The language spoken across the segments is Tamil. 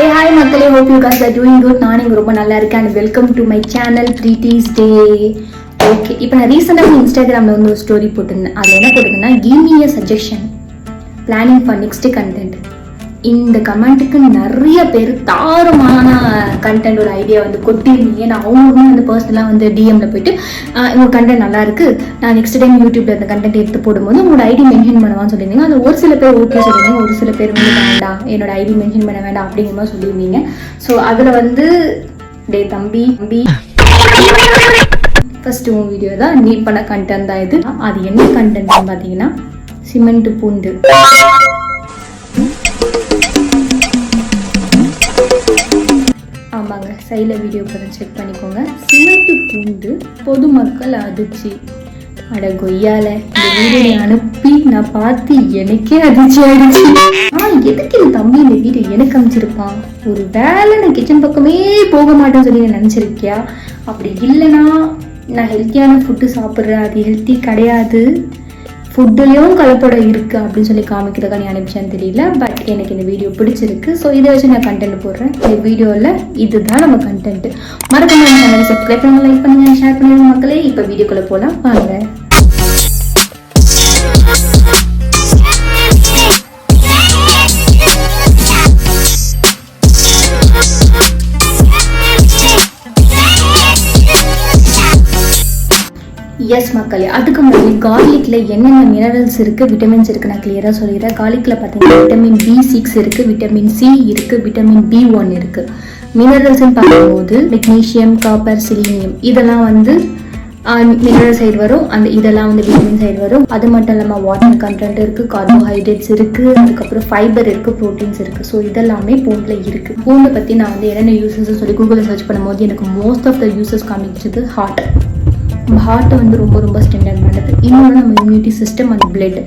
ஏ ஹாய் மக்களே. Hope you guys are doing நான் இங்கே ரொம்ப நல்லா இருக்கேன். And welcome to my channel Preethi's day okay இப்போ நான் ரீசெண்டாக இன்ஸ்டாகிராமில் வந்து ஒரு ஸ்டோரி போட்டிருந்தேன். அதில் என்ன போட்டிருந்தேன்னா give me suggestion planning for next content இந்த கமெண்ட்டுக்கு நிறைய பேர் தாறுமான கண்டென்ட் ஒரு ஐடியா வந்து கொட்டிருந்தீங்க. நான் அவங்களுமே வந்து பர்சனலாக வந்து டிஎம்ல போயிட்டு ஆஹ் உங்க கண்டென்ட் நல்லா இருக்கு. நான் நெக்ஸ்ட் டைம் யூடியூப்ல அந்த கண்டென்ட் எடுத்து போடும்போது உங்களோட ஐடி மென்ஷன் பண்ணுவான்னு சொல்லியிருந்தீங்க. அது ஒரு சில பேர் ஓகே சொல்லியிருந்தீங்க. ஒரு சில பேர் வந்து வேண்டாம். என்னோட ஐடி மென்ஷன் பண்ண வேண்டாம். அப்படிங்கிற மாதிரி சொல்லியிருந்தீங்க. ஸோ அதில் வந்து டே தம்பி தம்பி. ஃபர்ஸ்ட் உன் வீடியோ தான் நீ பண்ண கண்டென்ட் தான் இது. அது என்ன கண்டென்ட்னு பார்த்தீங்கன்னா சிமெண்ட் பூண்டு. ஆமாங்க சைடில் வீடியோ படம் செக் பண்ணிக்கோங்க. சிமெண்ட் பூந்து பொதுமக்கள் அதிர்ச்சி. அட கொய்யால இந்த வீடியோ அனுப்பி நான் பார்த்து எனக்கே அதிர்ச்சி ஆயிடுச்சு. எதுக்கு இந்த தம்பி இந்த வீடியோ எனக்கு அமைச்சிருப்பான் ஒரு வேலை நான் கிச்சன் பக்கமே போக மாட்டேன்னு சொல்லி நினைச்சிருக்கியா நினச்சிருக்கியா? அப்படி இல்லைன்னா நான் ஹெல்த்தியான ஃபுட்டு சாப்பிட்றேன் அது ஹெல்த்தி கிடையாது. ஃபுட்டுலேயும் கலப்படம் இருக்குது அப்படின்னு சொல்லி காமிக்கிறதுக்காக நீ அனுப்பிச்சேன்னு தெரியல பட் எனக்கு இந்த வீடியோ பிடிச்சிருக்கு. ஸோ இதை வச்சு நான் கண்டென்ட் போடுறேன். இந்த வீடியோவில் இதுதான் நம்ம கண்டென்ட் மறக்காம சேனலை சப்ஸ்கிரைப் பண்ணுங்க லைக் பண்ணுங்க ஷேர் பண்ணுங்க மக்களே. இப்போ வீடியோக்குள்ளே போகலாம் வாங்க. எஸ் மக்களே. அதுக்கு முன்னாடி கார்லிக்கில் என்னென்ன மினரல்ஸ் இருக்குது விட்டமின்ஸ் இருக்குது நான் கிளியராக சொல்லிடுறேன். கார்லிக்கில் பார்த்தீங்கன்னா விட்டமின் பி சிக்ஸ் இருக்குது விட்டமின் சி இருக்குது விட்டமின் பி ஒன் இருக்குது மினரல்ஸ்னு பார்க்கும்போது மெக்னீஷியம் காப்பர் சிலினியம் இதெல்லாம் வந்து மினரல் சைடு வரும். அந்த இதெல்லாம் வந்து விட்டமின் சைடு வரும். அது மட்டும் இல்லாமல் வாட்டர் கண்டென்ட் இருக்குது கார்போஹைட்ரேட்ஸ் இருக்குது அதுக்கப்புறம் ஃபைபர் இருக்குது ப்ரோட்டீன்ஸ் இருக்குது ஸோ இதெல்லாமே பூண்டில் இருக்குது பூண்டை பற்றி நான் வந்து என்னென்ன யூசஸ் சொல்லி கூகுளில் சர்ச் பண்ணும்போது எனக்கு மோஸ்ட் ஆஃப் த யூசஸ் காமிச்சது ஹார்ட் நம்ம ஹார்ட்டை வந்து ரொம்ப ரொம்ப ஸ்ட்ரென்தன் பண்ணுது இன்னொன்று நம்ம இம்யூனிட்டி சிஸ்டம் அந்த பிளட்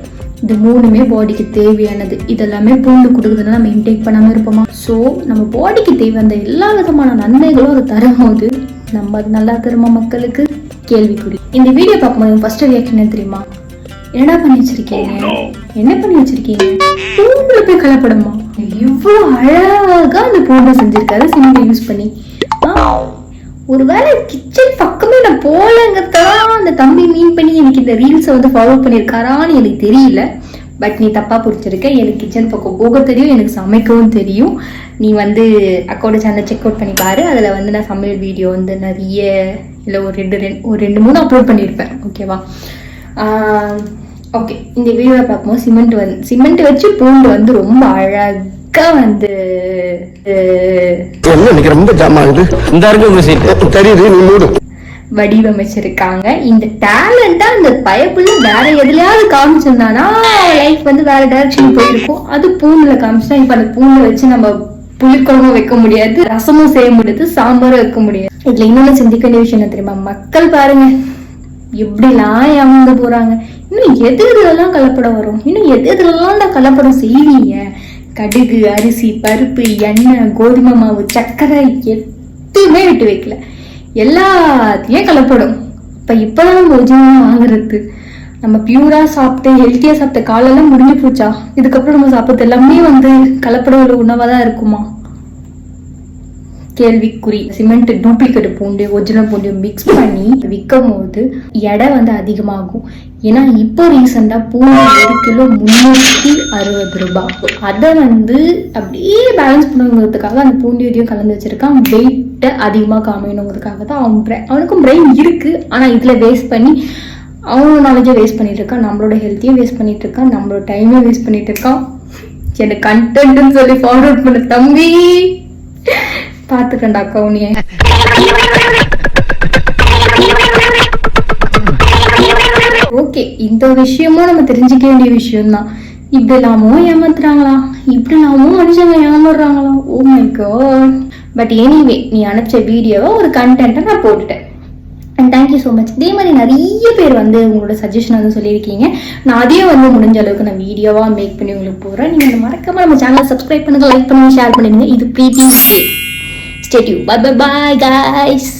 இது மூணுமே பாடிக்கு தேவையானது. இதெல்லாமே பூண்டு கொடுக்குறதுனால நம்ம இன்டேக் பண்ணாமல் இருப்போமா? ஸோ நம்ம பாடிக்கு தேவையான எல்லா விதமான நன்மைகளும் அது தரும்போது நம்ம அது நல்லா தருமா மக்களுக்கு? கேள்விக்குறி. இந்த வீடியோ பார்க்கும்போது ஃபர்ஸ்ட் ரியாக்ஷன் என்ன தெரியுமா? என்னடா பண்ணி வச்சிருக்கீங்க? என்ன பண்ணி வச்சிருக்கீங்க? பூண்டுல போய் கலப்படமா? இவ்வளோ அழகா அந்த பூண்டை செஞ்சிருக்காரு சிமெண்ட் யூஸ் பண்ணி. ஒருவேளை கிச்சன் பக்கமே நான் போலங்கத்தான் அந்த தம்பி மீன் பண்ணி எனக்கு இந்த ரீல்ஸை வந்து ஃபாலோ பண்ணியிருக்காரான்னு எனக்கு தெரியல. பட் நீ தப்பாக பிடிச்சிருக்க எனக்கு கிச்சன் பக்கம் போக தெரியும். எனக்கு சமைக்கவும் தெரியும். நீ வந்து அக்கௌண்ட் சேனல் செக் அவுட் பண்ணி பாரு. அதில் வந்து நான் சமையல் வீடியோ வந்து நிறைய இல்லை ஒரு ரெண்டு ரெண்டு ஒரு ரெண்டு மூணு அப்லோட் பண்ணியிருப்பேன் ஓகேவா ஓகே இந்த வீடியோவை பார்க்கும்போது சிமெண்ட் வந்து சிமெண்ட் வச்சு பூண்டு வந்து ரொம்ப அழகா வந்து இன்னைக்கு ரொம்ப ஜாம் ஆகுது? இந்த இருக்கு தெரியுது நீ மூடு. வடிவமைச்சிருக்காங்க. இந்த டேலண்டா அந்த பயப்புள்ள வேற எதுலயாவது காமிச்சிருந்தானா? லைஃப் வந்து வேற டைரக்ஷன் போயிருக்கும் அது பூண்டுல காமிச்சா இப்ப அந்த பூண்டை வச்சு நம்ம புளிக்குழம்பும் வைக்க முடியாது. ரசமும் செய்ய முடியாது. சாம்பாரும் வைக்க முடியாது. இதுல இன்னொன்னு சிந்திக்க வேண்டிய விஷயம் என்ன தெரியுமா? மக்கள் பாருங்க. எப்படிலாம் ஏமாந்து போறாங்க. இன்னும் எது இதுலலாம் கலப்படம் வரும்? இன்னும் எது இதுலலாம் தான் கலப்படம் செய்வீங்க? கடுகு அரிசி பருப்பு எண்ணெய் கோதுமை மாவு சர்க்கரை எதுவுமே விட்டு வைக்கல. எல்லாத்தையும் கலப்படும். இப்போ இப்போதான் நம்ம ஒரிஜினல் வாங்குறது நம்ம பியூரா சாப்பிட்டு ஹெல்த்தியா சாப்பிட்ட காலெல்லாம் முடிஞ்சு போச்சா? இதுக்கப்புறம் நம்ம சாப்பிட்றது எல்லாமே வந்து கலப்பட உள்ள உணவா தான் இருக்குமா? கேள்விக்குறி சிமெண்ட் டூப்ளிகேட் பூண்டு ஒரிஜினல் பூண்டு மிக்ஸ் பண்ணி விற்கும் போது எடை வந்து அதிகமாகும். ஏன்னா இப்போ ரீசெண்டாக பூண்டு ஒரு கிலோ முந்நூற்றி அறுபது ரூபாய். அதை வந்து அப்படியே பேலன்ஸ் பண்ணுங்கிறதுக்காக அந்த பூண்டு இதையும் கலந்து வச்சிருக்கான். வெயிட்டை அதிகமாக காமிக்கணுங்கிறதுக்காக தான் அவன் brain- அவனுக்கும் பிரெயின் இருக்குது ஆனால் இதில் வேஸ்ட் பண்ணி அவனோட நாலேஜை வேஸ்ட் பண்ணிட்டு இருக்கான். நம்மளோட ஹெல்த்தையும் வேஸ்ட் பண்ணிட்டு இருக்கான். நம்மளோட டைமையும் வேஸ்ட் பண்ணிட்டு இருக்கான். எனக்கு கண்டென்ட்னு சொல்லி ஃபார்வர்ட் பண்ண தம்பி! பாத்துக்கண்டா கவுனிய. ஓகே இந்த விஷயமும் நம்ம தெரிஞ்சுக்க வேண்டிய விஷயம்தான். இப்படி எல்லாமும் ஏமாத்துறாங்களா? இப்படி எல்லாமும் மனுஷங்க ஏமாறுறாங்களா oh my God but anyway நீ அனுப்பிச்ச வீடியோவை ஒரு கண்டென்ட்டை நான் போட்டுட்டேன். அண்ட் தேங்க்யூ ஸோ மச் இதே மாதிரி நிறைய பேர் வந்து உங்களோட சஜஷன் வந்து சொல்லியிருக்கீங்க. நான் அதையும் வந்து முடிஞ்ச அளவுக்கு நான் வீடியோவாக மேக் பண்ணி உங்களுக்கு போகிறேன் நீங்கள் மறக்காம நம்ம சேனலை சப்ஸ்கிரைப் பண்ணுங்க லைக் பண்ணுங்க ஷேர் பண்ணிடுங்க இது ப்ரீத்தி ஸ்டேட்யூ பை பை பாய் guys.